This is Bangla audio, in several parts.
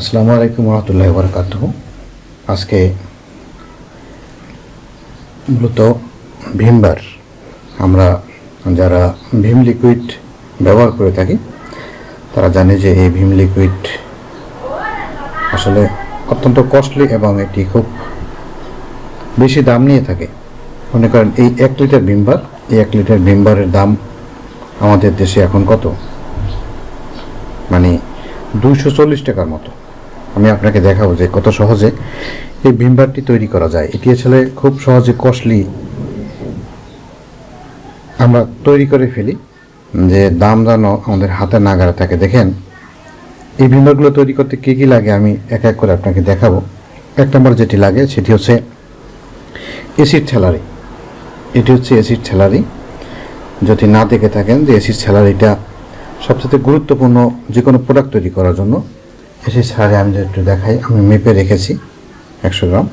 আসসালামু আলাইকুম রহমতুল্লাহ বরকাত আজকে মূলত ভীমবার আমরা যারা ভীম লিকুইড ব্যবহার করে থাকি, তারা জানে যে এই ভীম লিকুইড আসলে অত্যন্ত কস্টলি এবং এটি খুব বেশি দাম নিয়ে থাকে। মনে করেন এই এক লিটার ভীমবার, এই এক লিটার ভীমবারের দাম আমাদের দেশে এখন কত? মানে দুইশো চল্লিশ টাকার মতো। আমি আপনাকে দেখাবো যে কত সহজে এই ভিমবারটি তৈরি করা যায়। এটি আসলে খুব সহজে কস্টলি আমরা তৈরি করে ফেলি। যে দাম যেন আমাদের হাতে নাগারে থাকে। দেখেন, এই ভিমবারগুলো তৈরি করতে কী কী লাগে আমি এক এক করে আপনাকে দেখাবো। এক নম্বর যেটি লাগে, সেটি হচ্ছে এসিড স্যালারি এটি হচ্ছে এসিড স্যালারি যদি না দেখে থাকেন যে এসিড স্যালারিটা সবচেয়ে গুরুত্বপূর্ণ যে কোনো প্রোডাক্ট তৈরি করার জন্য এসিড স্যালারি আমি একটু দেখাই, আমি মেপে রেখেছি, একশো গ্রাম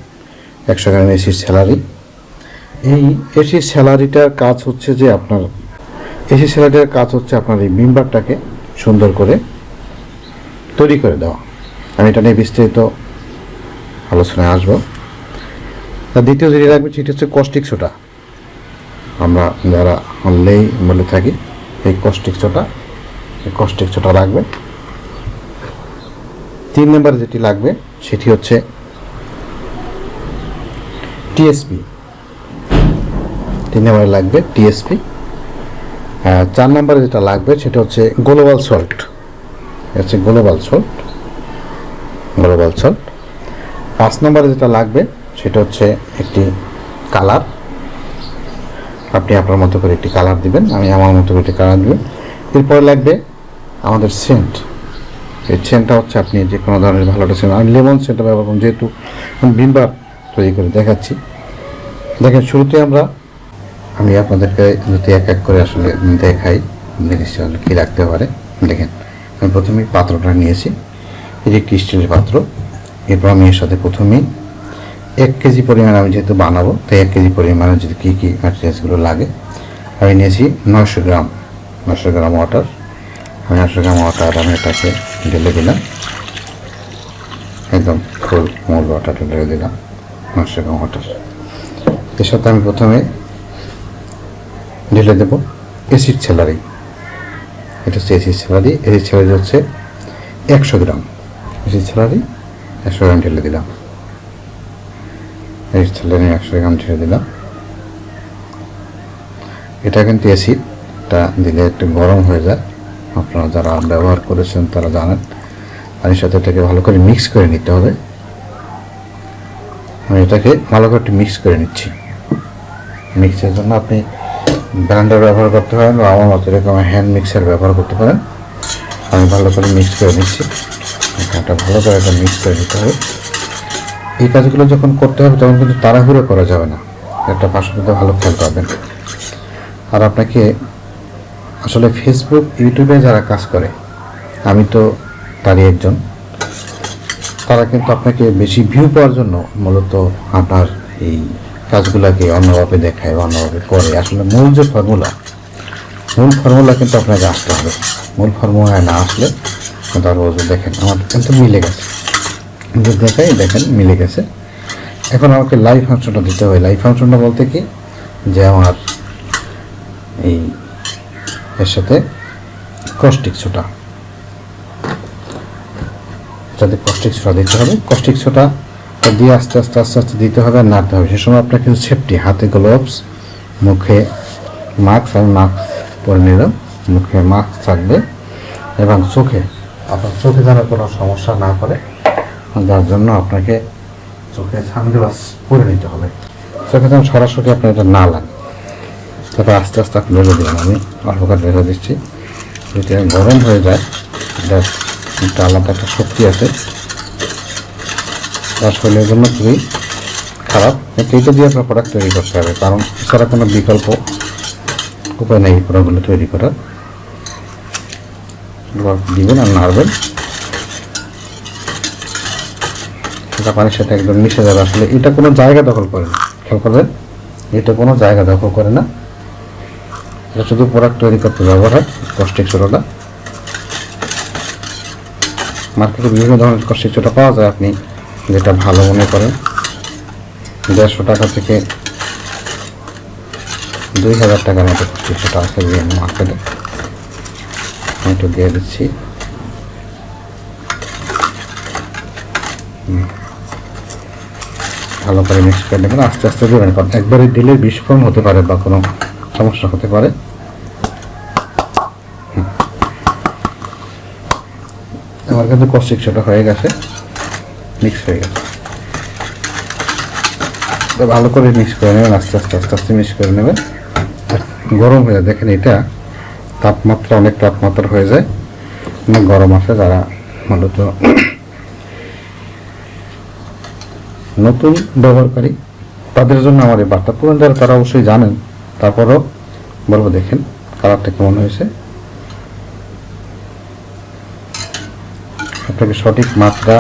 একশো গ্রাম এসিড স্যালারি। এই এসিড স্যালারিটার কাজ হচ্ছে যে আপনার এসিড স্যালারিটার কাজ হচ্ছে আপনার এই মেম্বারটাকে সুন্দর করে তৈরি করে দেওয়া। আমি এটা নিয়ে বিস্তারিত আলোচনায় আসব। আর দ্বিতীয় যেটি লাগবে সেটি হচ্ছে কস্টিক সোটা আমরা যারা অনলেই বলে থাকি, এই কস্টিক সোটা এই কস্টিক সোটা লাগবে। তিন নম্বরে যেটি লাগবে, সেটি হচ্ছে টিএসপি তিন নম্বরে লাগবে টিএসপি চার নম্বরে যেটা লাগবে, সেটা হচ্ছে গ্লোবাল সল্ট হচ্ছে গ্লোবাল সল্ট গ্লোবাল সল্ট পাঁচ নম্বরে যেটা লাগবে, সেটা হচ্ছে একটি কালার। আপনি আপনার মতো করে একটি কালার দিবেন, আমি আমার মতো করে একটি কালার দিবেন। এরপরে লাগবে আমাদের সেন্ট এই সেন্টটা হচ্ছে আপনি যে কোনো ধরনের ভালোটা সেন্ট আমি লেমন সেন্টটা ব্যবহার করুন যেহেতু ভিমবার তৈরি করে দেখাচ্ছি। দেখেন, শুরুতে আমরা আমি আপনাদেরকে যদি এক এক করে আসলে দেখাই জিনিসটা কী রাখতে পারে। দেখেন, আমি প্রথমেই পাত্রটা নিয়েছি। এটি একটি স্টিলের পাত্র, এরপর আমি এর সাথে প্রথমেই এক কেজি পরিমাণ আমি যেহেতু বানাবো, তাই এক কেজি পরিমাণে যদি কী কী ম্যাটেরিয়ালসগুলো লাগে, আমি নিয়েছি নয়শো গ্রাম নশো গ্রাম ওয়াটার আমি নয়শো গ্রাম ওয়াটার আমি এটাকে ঢেলে দিলাম। একদম ফুল মূল ওয়াটারটা ঢেলে দিলাম নয়শো গ্রাম এর সাথে আমি প্রথমে ঢেলে দেবো এসিড স্যালারি। এটা হচ্ছে এসিড স্যালারি। এসিড স্যালারি হচ্ছে একশো গ্রাম। এসিড স্যালারি একশো গ্রাম ঢেলে দিলাম। এই স্যালারি একশো গ্রাম ঢেলে দিলাম। এটা কিন্তু অ্যাসিড এটা দিলে একটু গরম হয়ে যায়। আপনারা যারা ব্যবহার করেছেন তারা জানেন। পানির সাথে এটাকে ভালো করে মিক্স করে নিতে হবে। আমি এটাকে ভালো করে একটু মিক্স করে নিচ্ছি। মিক্সের জন্য আপনি ব্লেন্ডার ব্যবহার করতে পারেন বা আমার মতো এরকম হ্যান্ড মিক্সার ব্যবহার করতে পারেন। আমি ভালো করে মিক্স করে নিচ্ছি। এটা ভালো করে একটা মিক্স করে নিতে হবে। এই কাজগুলো যখন করতে হবে তখন কিন্তু তাড়াহুড়ো করা যাবে না। একটা পাশাপাশি ভালো খেয়াল করবেন আর আপনাকে আসলে ফেসবুক ইউটিউবে যারা কাজ করে, আমি তো তারই একজন, তারা কিন্তু আপনাকে বেশি ভিউ পাওয়ার জন্য মূলত আপনার এই কাজগুলোকে অন্যভাবে দেখায় অন্যভাবে করে। আসলে মূল যে ফর্মুলা মূল ফর্মুলা কিন্তু আপনাকে আসতে হবে। মূল ফর্মুলায় না আসলে তার বলতে দেখেন, আমার কিন্তু মিলে গেছে। যদি দেখাই, দেখেন, মিলে গেছে। এখন আমাকে লাইভ ফাংশনটা দিতে হবে। লাইভ ফাংশনটা বলতে কি? যে আমার এই এর সাথে কস্টিক সোটা যাতে কস্টিক সোটা দিতে হবে। কস্টিক সোটা দিয়ে আস্তে আস্তে আস্তে আস্তে দিতে হবে আর নাড়তে হবে। সে সময় আপনার কিন্তু সেফটি হাতে গ্লোভস মুখে মাস্ক আমি মাস্ক পরে নিলাম মুখে মাস্ক থাকবে এবং চোখে, আপনার চোখে যেন কোনো সমস্যা না করে যার জন্য আপনাকে চোখে সানগ্লাস পরে নিতে হবে। চোখে যেন সরাসরি আপনার এটা না লাগে। তারপর আস্তে আস্তে ঢেলে দিলাম আমি অল্প করে দিচ্ছি। যদি গরম হয়ে যায়, এটা একটা আলাদা একটা শক্তি আছে। তার শরীরের জন্য খুবই খারাপ। এটা দিয়ে আপনার প্রোডাক্ট তৈরি করতে হবে, কারণ এছাড়া কোনো বিকল্প উপায় নেই প্রোডাক্টগুলো তৈরি করার। দিবেন আর নাড়বেন। এটা পানির সাথে একদম মিশে যাবে। আসলে এটা কোনো জায়গা দখল করে না। খেয়াল করবেন, এটা কোনো জায়গা দখল করে না। এটা শুধু প্রোডাক্ট তৈরি করতে ব্যবহার হয় কস্টিক সোডাটা মার্কেটে বিভিন্ন ধরনের কষ্টিচটা পাওয়া যায়, আপনি যেটা ভালো মনে করেন। দেড়শো টাকা থেকে দুই হাজার টাকার মতো কষ্টিচটা আছে বিভিন্ন মার্কেটে একটু দিয়ে দিচ্ছি। ভালো করে মিক্স করে নেবেন, আস্তে আস্তে দেবেন, কারণ একবারে দিলে বিস্ফোরণ হতে পারে বা কোনো সমস্যা হতে পারে। আমার কিন্তু কষ্টিক ছোটো হয়ে গেছে। মিক্স হয়ে গেছে। ভালো করে মিক্স করে নেবেন, আস্তে আস্তে আস্তে আস্তে মিক্স করে নেবেন। গরম হয়ে যায়, দেখেন এটা তাপমাত্রা অনেক তাপমাত্রা হয়ে যায়। অনেক গরম আছে যারা মূলত নতুন ব্যবহারকারী, তাদের জন্য আমার এই বার্তা। পুরান যারা, তারা অবশ্যই জানেন তারপরও বলব দেখেন কালারটা কেমন হয়েছে। আপনাকে সঠিক মাত্রা,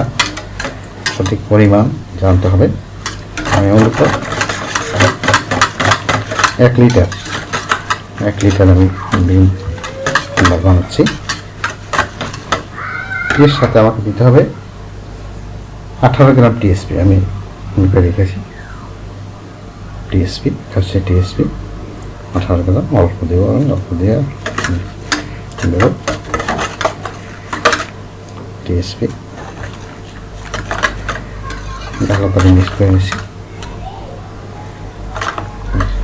সঠিক পরিমাণ জানতে হবে। আমি মূলত এক লিটার এক লিটার আমি ডিম বানাচ্ছি। এর সাথে আমাকে দিতে হবে আঠারো গ্রাম টিএসপি। আমি রেখেছি। টিএসপি হচ্ছে টিএসপি। আঠারো গ্রাম অল্প দেবো আমি অল্প দিয়ে টিএসপি ভালো করে মিক্স করে নিচ্ছি।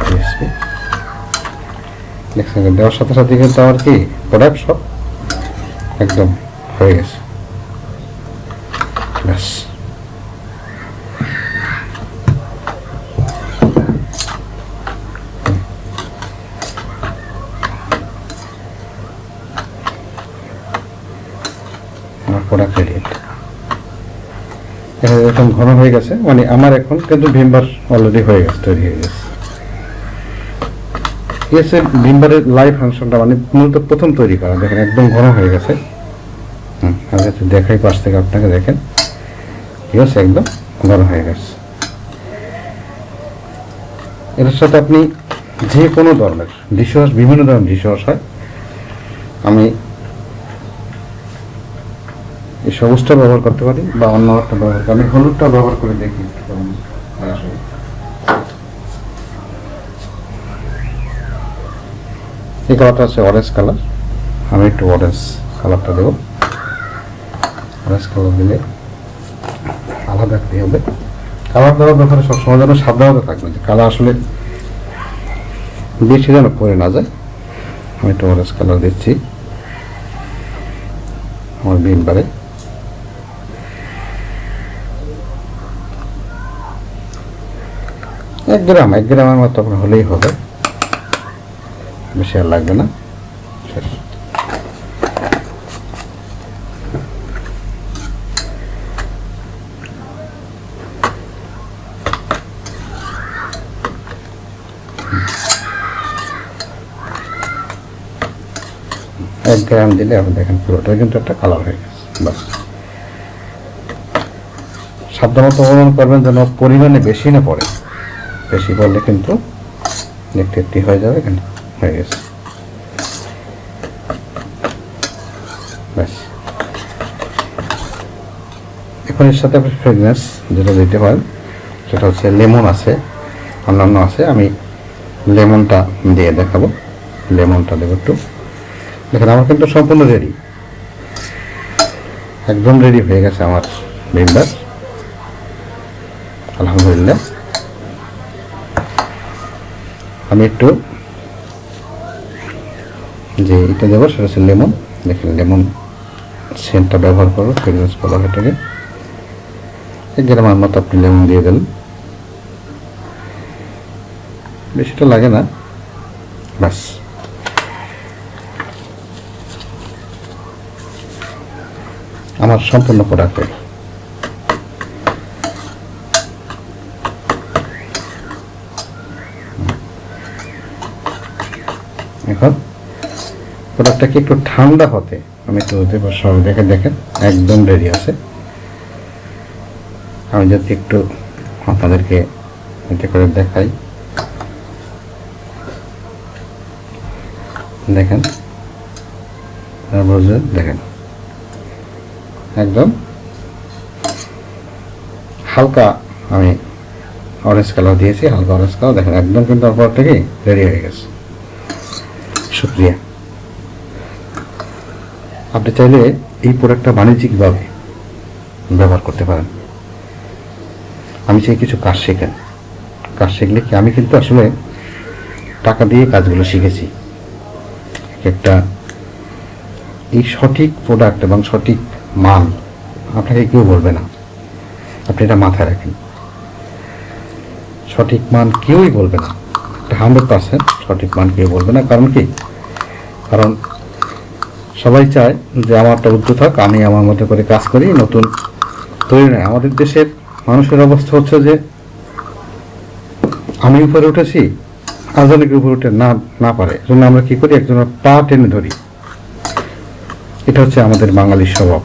টিএসপি দেখছেন দেওয়ার সাথে সাথে কিন্তু আমার কি প্রোডাক্ট সব একদম হয়ে গেছে। আমার প্রোডাক্ট রেডি এরকম ঘন হয়ে গেছে মানে আমার এখন কিন্তু ভিমবার অলরেডি হয়ে গেছে, তৈরি হয়ে গেছে। এসে ভিমবারের লাইভ ফাংশনটা মানে মূলত প্রথম তৈরি করা, দেখেন একদম ঘন হয়ে গেছে। হুম একটু দেখাই পাশ থেকে আপনাকে, দেখেন। ঠিক আছে একদম ঘন হয়ে গেছে। এটার সাথে আপনি যে কোনো ধরনের ডিশওয়াশ বিভিন্ন ধরনের ডিশওয়াশ হয়, আমি এই সবুজটা ব্যবহার করতে পারি বা অন্য একটা ব্যবহার করি? আমি হলুদটা ব্যবহার করে দেখি। এই কালারটা হচ্ছে অরেঞ্জ কালার আমি একটু অরেঞ্জ কালারটা দেবো। অরেঞ্জ কালার দিলে আলাদা একটি হবে। কালার দেওয়ার ব্যাপারে সবসময় যেন সাবধানতা থাকবে যে কালার আসলে বেশি যেন পরে না যায়। আমি একটু অরেঞ্জ কালার দিচ্ছি। আমার বিন বারে। এক গ্রাম, এক গ্রামের মতো আপনার হলেই হবে। বেশি আর লাগবে না। এক গ্রাম দিলে আপনি দেখেন পুরোটা কিন্তু একটা কালার হয়ে গেছে। বাস। সাবধানতা অবলম্বন করবেন যেন পরিমাণে বেশি না পড়ে। বেশি পড়লে কিন্তু দেখতে হয়ে যাবে, এখানে হয়ে গেছে। ব্যাস। এখন এর সাথে আপনি ফ্রেগনেন্স যেটা দিতে পারেন সেটা হচ্ছে লেমন আছে, অন্যান্য আছে, আমি লেমনটা দিয়ে দেখাবো। লেমনটা দেবো একটু। দেখেন, আমার কিন্তু সম্পূর্ণ রেডি একদম রেডি হয়ে গেছে আমার ভিন্ডার আলহামদুলিল্লাহ। আমি একটু যে এটা দেবো, সেটা হচ্ছে লেমন। দেখেন, লেমন সেন্টটা ব্যবহার করব ফ্রেগরেন্স বলা হয় এটাকে এক গ্রামের মতো আপনি লেমন দিয়ে দেন। বেশিটা লাগে না। ব্যাস। আমার সম্পূর্ণ প্রোডাক্ট এখন প্রোডাক্টটাকে একটু ঠান্ডা হতে? আমি দেবো সব দেখে দেখেন, একদম রেডি আছে। আমি যদি একটু আপনাদেরকে এটা করে দেখাই। দেখেন দেখেন। একদম হালকা আমি অরেঞ্জ কালার দিয়েছি, হালকা অরেঞ্জ কালার দেখেন, একদম কিন্তু তারপর থেকে রেডি হয়ে গেছে। শুক্রিয়া। আপনি চাইলে এই প্রোডাক্টটা বাণিজ্যিকভাবে ব্যবহার করতে পারেন। আমি চাই কিছু কাজ শেখেন। কাজ শিখলে কি আমি কিন্তু আসলে টাকা দিয়ে কাজগুলো শিখেছি। একটা এই সঠিক প্রোডাক্ট এবং সঠিক মান আপনাকে কেউ বলবে না। আপনি এটা মাথায় রাখেন। সঠিক মান কেউই বলবে না। হান্ড্রেড পার্সেন্ট সঠিক মান কেউ বলবে না। কারণ কি? কারণ সবাই চায় যে আমারটা উদ্যোগ থাক, আমি আমার মতো করে কাজ করি, নতুন তৈরি নয়। আমাদের দেশের মানুষের অবস্থা হচ্ছে যে আমি উপরে উঠেছি আজানিকে উপরে উঠে না না পারে। জন্য আমরা কি করি? একজনের পা টেনে ধরি। এটা হচ্ছে আমাদের বাঙালির স্বভাব।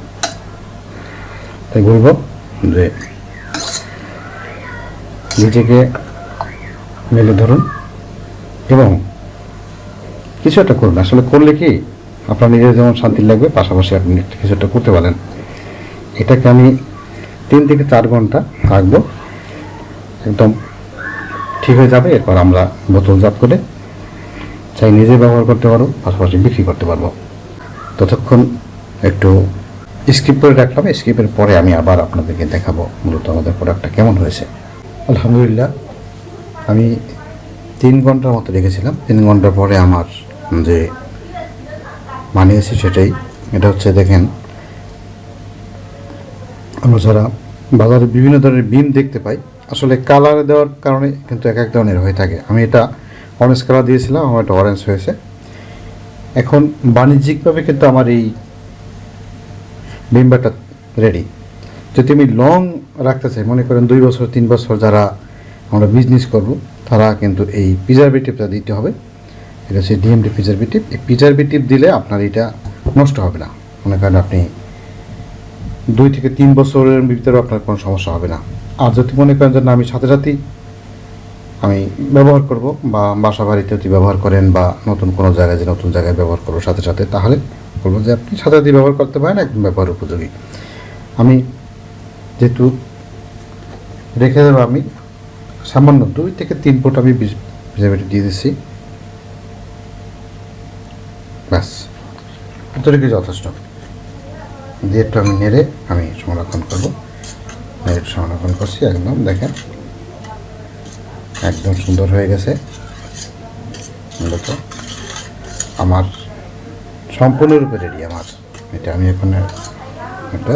তাই বলব যে নিজেকে মেলে ধরুন এবং কিছু একটা করুন। আসলে করলে কি আপনার নিজের যেমন শান্তি লাগবে, পাশাপাশি আপনি কিছু একটা করতে পারেন। এটাকে আমি তিন থেকে চার ঘণ্টা রাখব। একদম ঠিক হয়ে যাবে, এরপর আমরা বোতলজাত করে চাই নিজে ব্যবহার করতে পারব পাশাপাশি বিক্রি করতে পারব। ততক্ষণ একটু স্কিপ করে রাখলাম। স্কিপের পরে আমি আবার আপনাদেরকে দেখাবো মূলত আমাদের প্রোডাক্টটা কেমন হয়েছে। আলহামদুলিল্লাহ, আমি তিন ঘণ্টার মতো রেখেছিলাম। তিন ঘণ্টার পরে আমার যে মানিয়েছে সেটাই। এটা হচ্ছে দেখেন, আমরা যারা বাজারে বিভিন্ন ধরনের বিম দেখতে পাই, আসলে কালার দেওয়ার কারণে কিন্তু এক এক ধরনের হয়ে থাকে। আমি এটা অরেঞ্জ কালার দিয়েছিলাম, আমার এটা অরেঞ্জ হয়েছে। এখন বাণিজ্যিকভাবে কিন্তু আমার এই বিম্বারটা রেডি যদি আমি লং রাখতে চাই, মনে করেন দুই বছর, তিন বছর যারা আমরা বিজনেস করব, তারা কিন্তু এই প্রিজারভেটিভটা দিতে হবে। এটা হচ্ছে ডিএমডি প্রিজারভেটিভ এই প্রিজারভেটিভ দিলে আপনার এটা নষ্ট হবে না। মনে করেন আপনি দুই থেকে তিন বছরের ভিতরে আপনার কোনো সমস্যা হবে না। আর যদি মনে করেন যে না, আমি সাথে সাথেই আমি ব্যবহার করব বা বাসা বাড়িতে যদি ব্যবহার করেন বা নতুন কোনো জায়গায় যে নতুন জায়গায় ব্যবহার করব সাথে সাথে তাহলে বলব যে আপনি সাথে সাথে ব্যবহার করতে পারেন, একদম ব্যবহার উপযোগী। আমি যেহেতু রেখে দেবো, আমি সামান্য দুই থেকে তিন ফুট আমি প্রিজারভেটিভ দিয়ে দিচ্ছি। ব্যাস এতটুকু যথেষ্ট। দিয়ে একটু আমি নেড়ে আমি সংরক্ষণ করব। নেড়ে সংরক্ষণ করছি, একদম দেখেন। একদম সুন্দর হয়ে গেছে। মূলত আমার সম্পূর্ণরূপে রেডি আমার। এটা আমি এখন একটা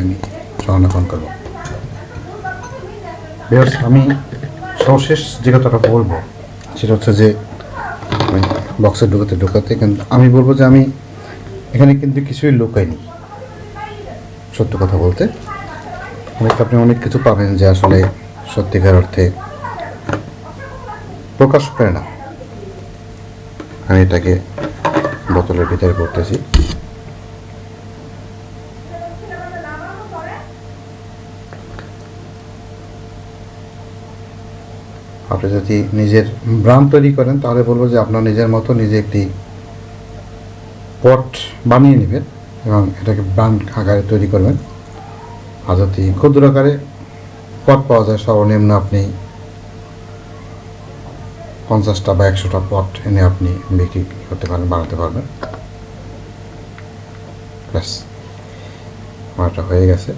আমি সংরক্ষণ করব। আমি সর্বশেষ যে কথাটা বলব, সেটা হচ্ছে যে বক্সে ঢুকাতে ঢুকাতে কিন্তু আমি বলব যে আমি এখানে কিন্তু কিছুই লুকাইনি। সত্য কথা বলতে। অনেক আপনি অনেক কিছু পাবেন যে আসলে সত্যিকার অর্থে প্রকাশ করে না। আমি এটাকে বোতলের ভিতরে করতেছি আপনি যদি নিজের ব্রান্ড তৈরি করেন, তাহলে বলব যে আপনার নিজের মতো নিজে একটি পট বানিয়ে নেবেন এবং এটাকে ব্রান্ড আকারে তৈরি করবেন। আর যদি ক্ষুদ্র আকারে পট পাওয়া যায়, সর্বনিম্ন আপনি পঞ্চাশটা বা একশোটা পট এনে আপনি বিক্রি করতে পারেন, বানাতে পারবেন। ব্যাস, আমারটা হয়ে গেছে।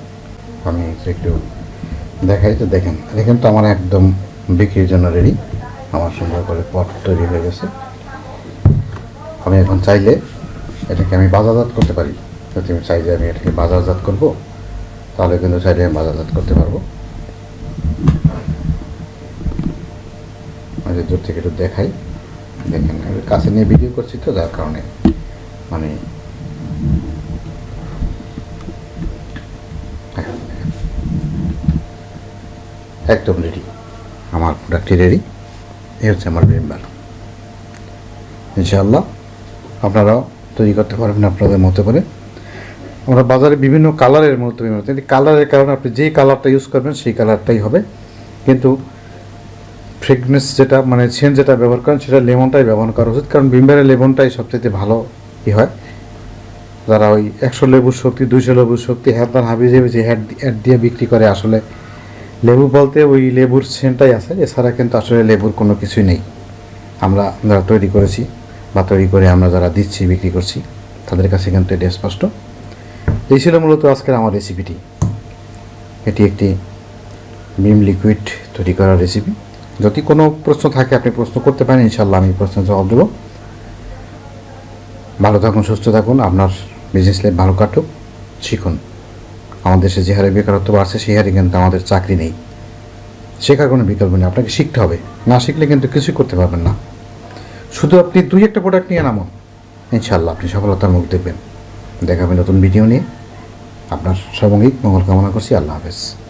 আমি একটু দেখাই, তো দেখেন দেখেন তো আমার একদম বিক্রির জন্য রেডি আমার সুন্দর করে পট তৈরি হয়ে গেছে। আমি এখন চাইলে এটাকে আমি বাজারজাত করতে পারি। যদি আমি চাই যে আমি এটাকে বাজারজাত করব, তাহলে কিন্তু চাইলে আমি বাজারজাত করতে পারব। আমি দূর থেকে একটু দেখাই, দেখেন, আমি কাছে নিয়ে ভিডিও করছি তো, যার কারণে মানে একদম রেডি আমার প্রোডাক্টটি রেডি এই হচ্ছে আমার মেম্বার ইনশাআল্লাহ, আপনারাও তৈরি করতে পারবেন আপনাদের মতো করে। আমরা বাজারে বিভিন্ন কালারের মতো কালারের কারণে আপনি যেই কালারটা ইউজ করবেন, সেই কালারটাই হবে। কিন্তু ফ্রেগনেন্স যেটা মানে সেন্ট যেটা ব্যবহার করেন, সেটা লেমনটাই ব্যবহার করা উচিত। কারণ বিম্বারের লেমনটাই সবচেয়ে ভালো ই হয়। যারা ওই একশো লেবুর শক্তি, দুইশো লেবুর শক্তি হ্যাঁ হাবি যাবে যে হ্যাড অ্যাড দিয়ে বিক্রি করে আসলে বলতে ওই লেবুর সেন্টটাই আছে, এছাড়া কিন্তু আসলে লেবুর কোনো কিছুই নেই। আমরা যারা তৈরি করেছি বা তৈরি করে আমরা যারা দিচ্ছি, বিক্রি করছি, তাদের কাছে কিন্তু এটা স্পষ্ট। এই ছিল মূলত আজকের আমার রেসিপিটি। এটি একটি বিম লিকুইড তৈরি করার রেসিপি। যদি কোনো প্রশ্ন থাকে, আপনি প্রশ্ন করতে পারেন ইনশাল্লাহ আমি প্রশ্নের জবাব দেবো। ভালো থাকুন, সুস্থ থাকুন। আপনার বিজনেস লাইফ ভালো কাটুক। শিখুন। আমাদের দেশে যে হারে বেকারত্ব বাড়ছে, সেই হারে কিন্তু আমাদের চাকরি নেই। শেখার কোনো বিকল্প নেই, আপনাকে শিখতে হবে। না শিখলে কিন্তু কিছুই করতে পারবেন না। শুধু আপনি দুই একটা প্রোডাক্ট নিয়ে নামুন। ইনশাল্লাহ আপনি সফলতার মুখ দেখবেন। দেখাবেন নতুন ভিডিও নিয়ে। আপনার সামগ্রিক মঙ্গল কামনা করছি, আল্লাহ হাফেজ।